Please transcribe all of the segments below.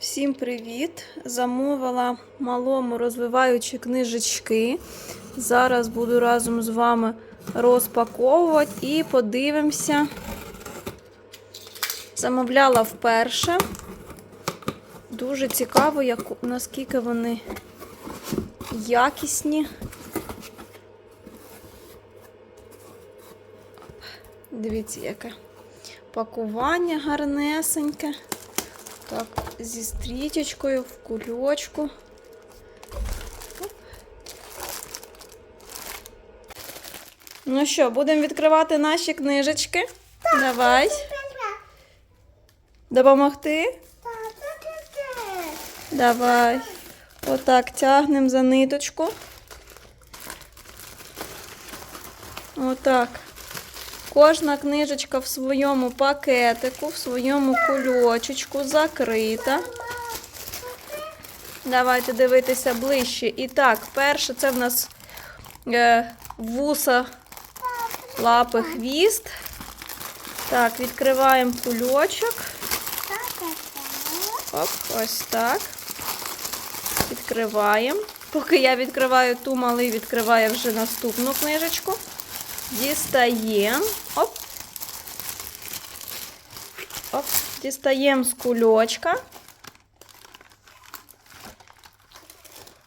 Всім привіт! Замовила малому розвиваючі книжечки. Зараз буду разом з вами розпаковувати і подивимося. Замовляла вперше. Дуже цікаво, як, наскільки вони якісні. Дивіться, яке пакування гарнесеньке. Так, зі стрічечкою в кульочку. Ну що, будемо відкривати наші книжечки? Давай. Допомогти? Давай. Отак тягнемо за ниточку. Отак. Кожна книжечка в своєму пакетику, в своєму кульочечку закрита. Давайте дивитися ближче. І так, перше це в нас е, вуса, лапи, хвіст. Так, відкриваємо кульочок. Оп, ось так. Відкриваємо. Поки я відкриваю ту, малий відкриває вже наступну книжечку. Дістаємо. Оп. Оп. Дістаємо з кульочка.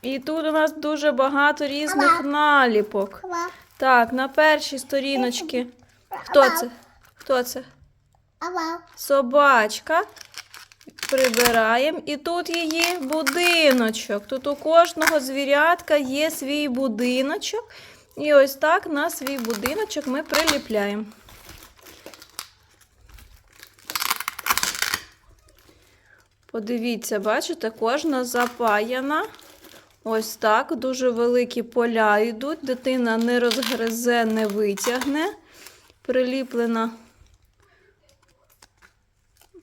І тут у нас дуже багато різних наліпок. Так, на першій сторіночці. Хто це? Хто це? Собачка. Прибираємо. І тут її будиночок. Тут у кожного звірятка є свій будиночок. І ось так на свій будиночок ми приліпляємо. Подивіться, бачите, кожна запаяна. Ось так. Дуже великі поля йдуть. Дитина не розгризе, не витягне. Приліплена.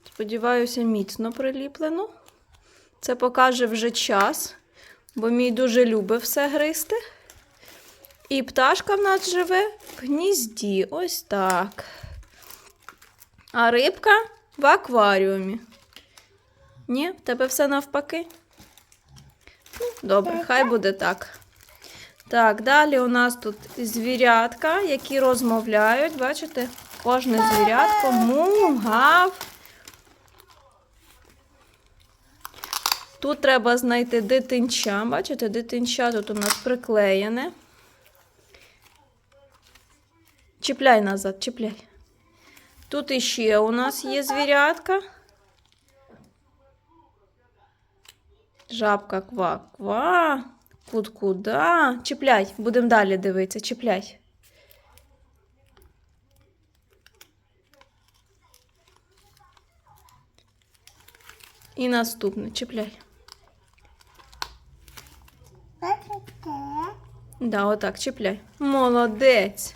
Сподіваюся, міцно приліплено. Це покаже вже час, бо мій дуже любить все гризти. І пташка в нас живе в гнізді. Ось так. А рибка в акваріумі. Ні, в тебе все навпаки? Ну, добре, хай буде так. Так, далі у нас тут звірятка, які розмовляють. Бачите, кожне звірятко мугав. Тут треба знайти дитинча. Бачите, дитинча тут у нас приклеєне. Чіпляй назад, чіпляй. Тут іще у нас є звірятка. Жабка ква-ква. Кут-куда. Чіпляй, будемо далі дивитися, чіпляй. І наступне, чіпляй. Да, отак, чіпляй. Молодець.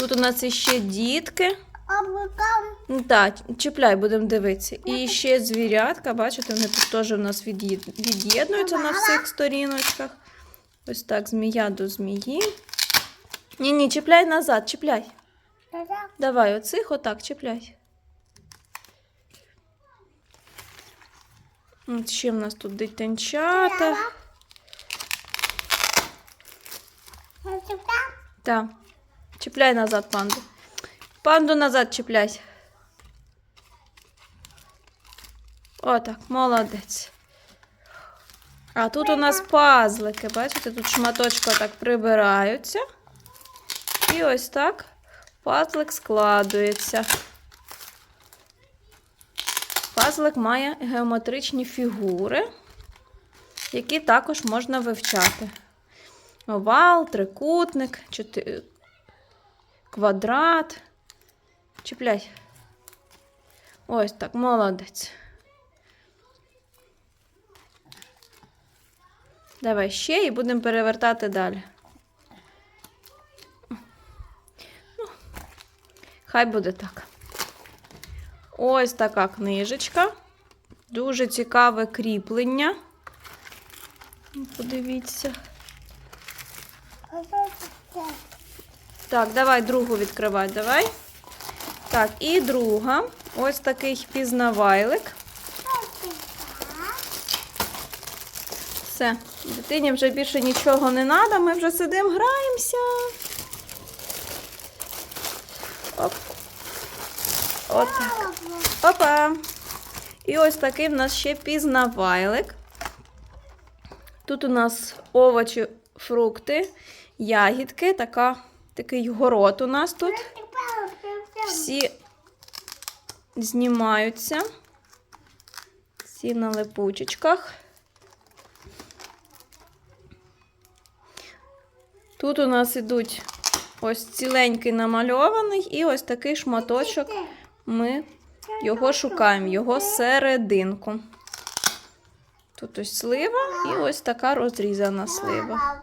Тут у нас іще дітки. Ну, Так, чіпляй, будемо дивитися. І ще звірятка, бачите, вони тут теж у нас від'єднуються на всіх сторіночках. Ось так, змія до змії. Ні, ні, чіпляй назад, чіпляй. Давай, оцих отак, чіпляй. От ще в нас тут дитинчата. Так. Чіпляй назад панду. Панду назад чіпляй. Отак, молодець. А тут у нас пазлики. Бачите, тут шматочки так прибираються. І ось так пазлик складується. Пазлик має геометричні фігури, які також можна вивчати. Овал, трикутник. Квадрат. Чіпляй. Ось так, молодець. Давай ще і будемо перевертати далі. Ну, хай буде так. Ось така книжечка. Дуже цікаве кріплення. Подивіться. Так, давай другу відкривай, давай. Так, і друга. ось такий пізнавайлик. Все, дитині вже більше нічого не треба, ми вже сидимо, граємося. Оп. От. Опа. І ось такий в нас ще пізнавайлик. Тут у нас овочі, фрукти, ягідки, така, такий город у нас тут. Всі знімаються. Всі на липучечках. Тут у нас ідуть ось ціленький намальований і ось такий шматочок. Ми його шукаємо, його серединку. Тут ось слива і ось така розрізана слива.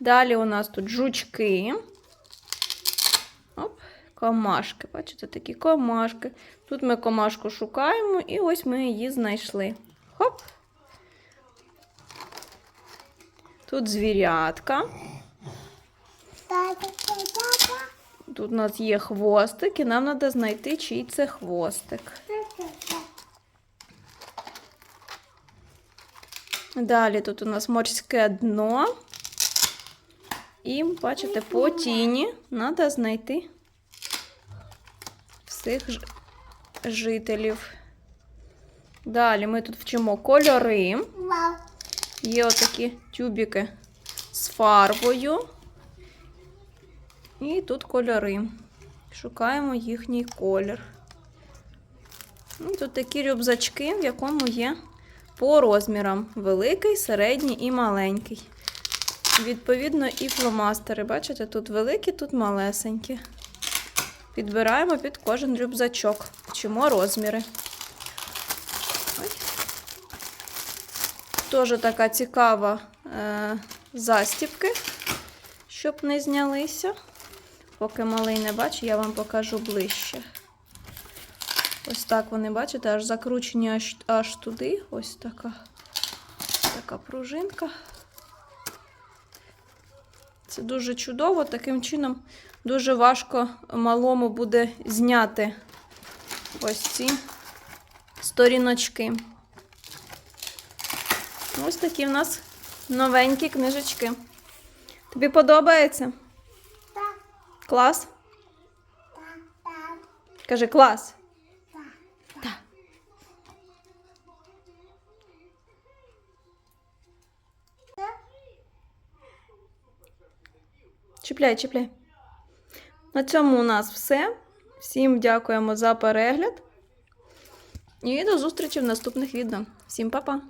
Далі у нас тут жучки. Оп, комашки. Бачите, такі комашки. Тут ми комашку шукаємо, і ось ми її знайшли. Хоп. Тут звірятка. Тут у нас є хвостик, і нам треба знайти, чий це хвостик. Далі тут у нас морське дно. І, бачите, по тіні треба знайти всіх жителів. Далі ми тут вчимо кольори. Є отакі тюбики з фарбою. І тут кольори. Шукаємо їхній колір. Ну, Тут такі рюкзачки, в якому є по розмірам великий, середній і маленький. Відповідно, і фломастери. Бачите, тут великі, тут малесенькі. Підбираємо під кожен рюкзачок. Вчимо розміри. Ой. Теж така цікава е, застібки, щоб не знялися. Поки малий не бачить, я вам покажу ближче. Ось так вони, бачите, аж закручені аж, аж туди. Ось така, така пружинка. Це дуже чудово. Таким чином дуже важко малому буде зняти ось ці сторіночки. Ось такі в нас новенькі книжечки. Тобі подобається? Клас? Кажи клас. Чіпляй, чіпляй. На цьому у нас все. Всім дякуємо за перегляд. І до зустрічі в наступних відео. Всім па-па!